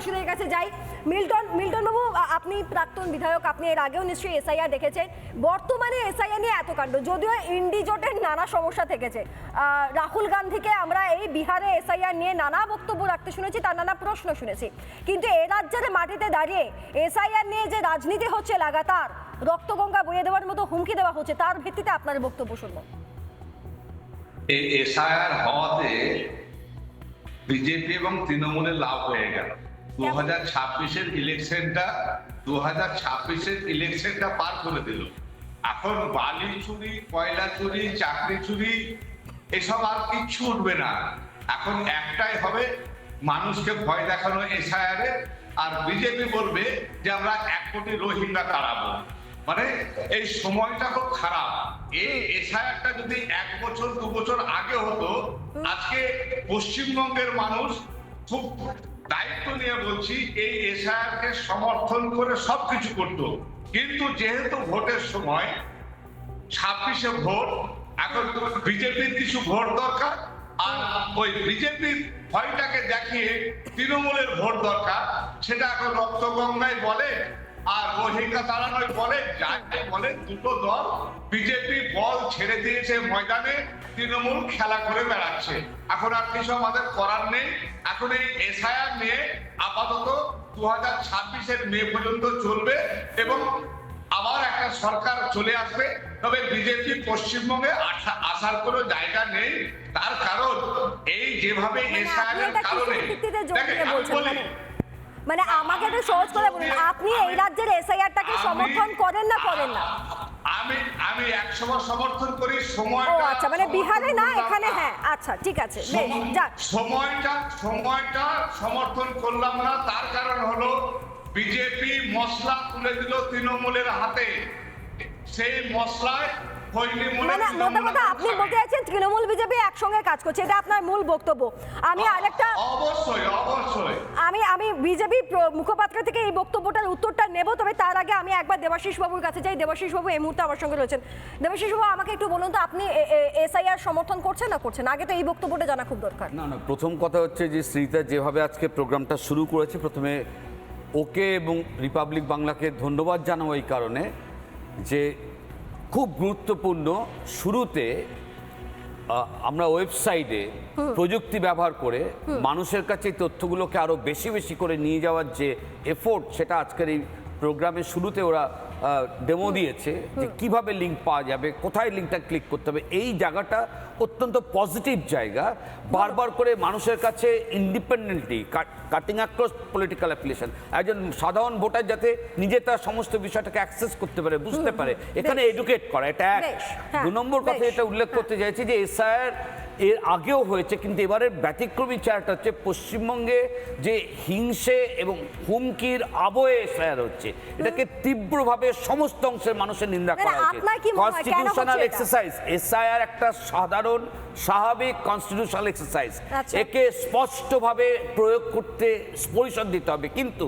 বসুদের কাছে যাই। Milton Milton বাবু আপনি প্রাক্তন বিধায়ক, আপনি এর আগেও নিশ্চয়ই এসআইআর দেখেছেন। বর্তমানে এসআইআর নিয়ে এত কাণ্ড, যদিও ইন্ডি জোটের নানা সমস্যা থেকেছে। রাহুল গান্ধীকে আমরা এই বিহারে এসআইআর নিয়ে নানা বক্তব্য রাখতে শুনেছি, তার নানা প্রশ্ন শুনেছি। কিন্তু এ রাজ্যের মাটিতে দাঁড়িয়ে এসআইআর নিয়ে যে রাজনীতি হচ্ছে লাগাতার, রক্তগঙ্গা বইয়ে দেওয়ার মতো হুমকি দেওয়া হচ্ছে, তার ভিত্তিতে আপনার বক্তব্য শুনব। এসআইআর হওয়াতে বিজেপি এবং তৃণমূলের লাভ হয়ে গেল। দু হাজার ছাব্বিশের ইলেকশনটা দু হাজার ছাব্বিশের ইলেকশনটা পার করে দিল। এখন বালি চুরি কয়লা চুরি চাকরি চুরি এসব আর কিচ্ছু উঠবে না। এখন একটাই হবে মানুষকে ভয় দেখানো এসআইআর আর বিজেপি বলবে যে আমরা এক কোটি রোহিঙ্গা তাড়াবো। মানে এই সময়টা খুব খারাপ। এই এসআইআরটা যদি এক বছর দু বছর আগে হতো আজকে পশ্চিমবঙ্গের মানুষ খুব দায়িত্ব নিয়ে বলছি, এই এসআইআর কে সমর্থন করে সবকিছু করতো। কিন্তু যেহেতু ভোটের সময়, ছাব্বিশে ভোট, এখন বিজেপির কিছু ভোট দরকার, আর ওই বিজেপির ভয়টাকে দেখিয়ে তৃণমূলের ভোট দরকার, সেটা এখন রক্তগঙ্গায় বলে, আর রোহিঙ্গা তাড়ানোয় বলে যাকে বলে, দুটো দল বিজেপি বল ছেড়ে দিয়েছে ময়দানে তৃণমূল খেলা করে বেড়াচ্ছে। এখন আর কিছু আমাদের করার নেই। এখন এই এসআইআর নিয়ে আপাতত দু হাজার ছাব্বিশের মে পর্যন্ত চলবে এবং আবার একটা সরকার চলে আসবে। তবে বিজেপি পশ্চিমবঙ্গে আসার কোনো জায়গা নেই। তার কারণ এই যেভাবে মানে এসআইআর কারণে বলি, মানে মানে আমাকে একটু সহজ করে বলুন আপনি এই রাজ্যের এসআইআরটাকে আমি- সমর্থন করেন না করেন না? আমি আমি একশো সমর্থন করি সময় আচ্ছা মানে বিহারে না এখানে হ্যাঁ আচ্ছা ঠিক আছে সময়টা সময়টা সমর্থন করলাম না তার কারণ হলো বিজেপি মশলা তুলে দিল তৃণমূলের হাতে। সেই মশলায় মানে কথা আপনি বলতে চাইছেন তৃণমূল বিজেপি একসঙ্গে কাজ করছে এটা আপনার মূল বক্তব্য। আমি আরেকটা অবশ্যই অবশ্যই। বিজেপি মুখপাত্র থেকে এই বক্তব্যটার উত্তরটা নেব, তবে তার আগে আমি একবার দেবাশিস বাবুর কাছে যাই। দেবাশিস বাবু এই মুহূর্তে আমার সঙ্গে রয়েছেন। দেবাশিস বাবু আমাকে একটু বলুন তো, আপনি এসআইআর সমর্থন করছেন না করছেন? আগে তো এই বক্তব্যটা জানা খুব দরকার। না না, প্রথম কথা হচ্ছে যে শ্রীতা যেভাবে আজকে প্রোগ্রামটা শুরু করেছে, প্রথমে ওকে এবং রিপাবলিক বাংলাকে ধন্যবাদ জানাব এই কারণে যে খুব গুরুত্বপূর্ণ শুরুতে আমরা ওয়েবসাইটে প্রযুক্তি ব্যবহার করে মানুষের কাছে এই তথ্যগুলোকে আরও বেশি বেশি করে নিয়ে যাওয়ার যে এফোর্ট সেটা আজকের এই প্রোগ্রামের শুরুতে ওরা ডেমো দিয়েছে যে কীভাবে লিঙ্ক পাওয়া যাবে কোথায় লিঙ্কটা ক্লিক করতে হবে এই জায়গাটা অত্যন্ত পজিটিভ জায়গা। বারবার করে মানুষের কাছে independently cutting across political application একজন সাধারণ ভোটার যাতে নিজে তার সমস্ত বিষয়টাকে অ্যাক্সেস করতে পারে বুঝতে পারে এখানে এডুকেট করা এটা এক। হ্যাঁ, দু নম্বর কথা এটা উল্লেখ করতে চাইছি যে এসআইআর এর আগেও হয়েছে কিন্তু এবারের ব্যতিক্রমী চেয়ারটা হচ্ছে পশ্চিমবঙ্গে যে হিংসে এবং হুমকির আবহে এসআইআর হচ্ছে এটাকে তীব্রভাবে সমস্ত অংশের মানুষের নিন্দা করা উচিত কনস্টিটিউশনাল এক্সারসাইজ এসআইআর একটা সাধারণ স্বাভাবিক কনস্টিটিউশনাল এক্সারসাইজ আচ্ছা। একে স্পষ্টভাবে প্রয়োগ করতে পরিষদ দিতে হবে। কিন্তু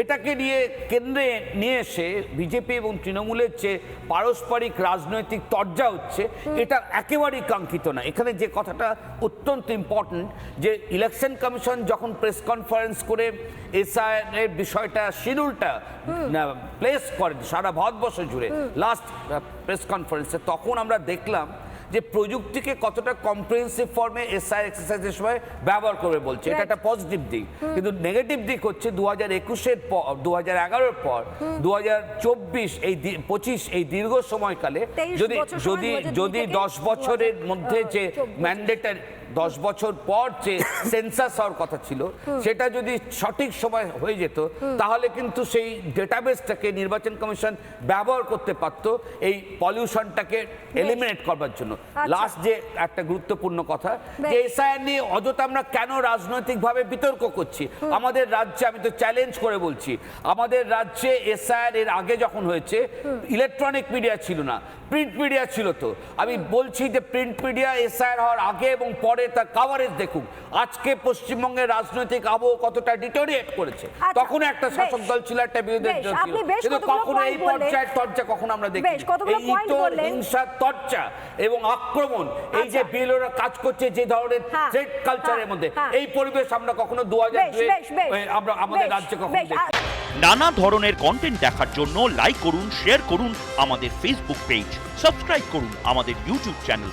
এটাকে নিয়ে কেন্দ্রে নিয়ে এসে বিজেপি এবং তৃণমূলের যে পারস্পরিক রাজনৈতিক তর্জা হচ্ছে এটা একেবারেই কাঙ্ক্ষিত না। এখানে যে কথাটা অত্যন্ত ইম্পর্ট্যান্ট যে ইলেকশন কমিশন যখন প্রেস কনফারেন্স করে এসআইআর এর বিষয়টা শিডিউলটা প্লেস করে সারা ভারতবর্ষ জুড়ে লাস্ট প্রেস কনফারেন্সে তখন আমরা দেখলাম যে প্রযুক্তিকে কতটা কম্প্রিহেন্সিভ ফর্মে এসআই এক্সারসাইজের সময় ব্যবহার করবে বলছে। এটা একটা পজিটিভ দিক। কিন্তু নেগেটিভ দিক হচ্ছে দু হাজার একুশের পর দু হাজার এগারোর পর দু হাজার চব্বিশ এই পঁচিশ এই দীর্ঘ সময়কালে যদি যদি যদি দশ বছরের মধ্যে যে ম্যান্ডেটারি দশ বছর পর যে সেন্সাস হওয়ার কথা ছিল সেটা যদি সঠিক সময় হয়ে যেত তাহলে কিন্তু সেই ডেটাবেসটাকে নির্বাচন কমিশন ব্যবহার করতে পারতো এই পলিউশনটাকে এলিমিনেট করবার জন্য। আচ্ছা। লাস্ট যে একটা গুরুত্বপূর্ণ কথা যে এসআইআর নিয়ে অযথা আমরা কেন রাজনৈতিকভাবে বিতর্ক করছি? আমাদের রাজ্যে আমি তো চ্যালেঞ্জ করে বলছি আমাদের রাজ্যে এসআইআর এর আগে যখন হয়েছে ইলেকট্রনিক মিডিয়া ছিল না প্রিন্ট মিডিয়া ছিল তো। আমি বলছি যে প্রিন্ট মিডিয়া এসআইআর হওয়ার আগে এবং পরে পরে তার কাভারেজ দেখুন আজকে পশ্চিমবঙ্গের রাজনৈতিক আবহ কতটা ডিটোরিয়েট করেছে আচ্ছা, তখন একটা শাসক দল ছিল একটা বিরোধী দল ছিল কিন্তু কখনো এই। পর্যায়ের তর্জা কখনো আমরা দেখি এই ইতর। হিংসার তর্জা এবং আক্রমণ এই যে আচ্ছা। বিএলওরা কাজ করছে যে ধরনের হ্যাঁ, কালচারের হ্যাঁ, মধ্যে হ্যাঁ। এই পরিবেশ আমরা কখনো দু হাজার আমরা আমাদের রাজ্যে কখনো দেখি নানা ধরনের কন্টেন্ট দেখার জন্য লাইক করুন শেয়ার করুন আমাদের ফেসবুক পেজ সাবস্ক্রাইব করুন আমাদের ইউটিউব চ্যানেল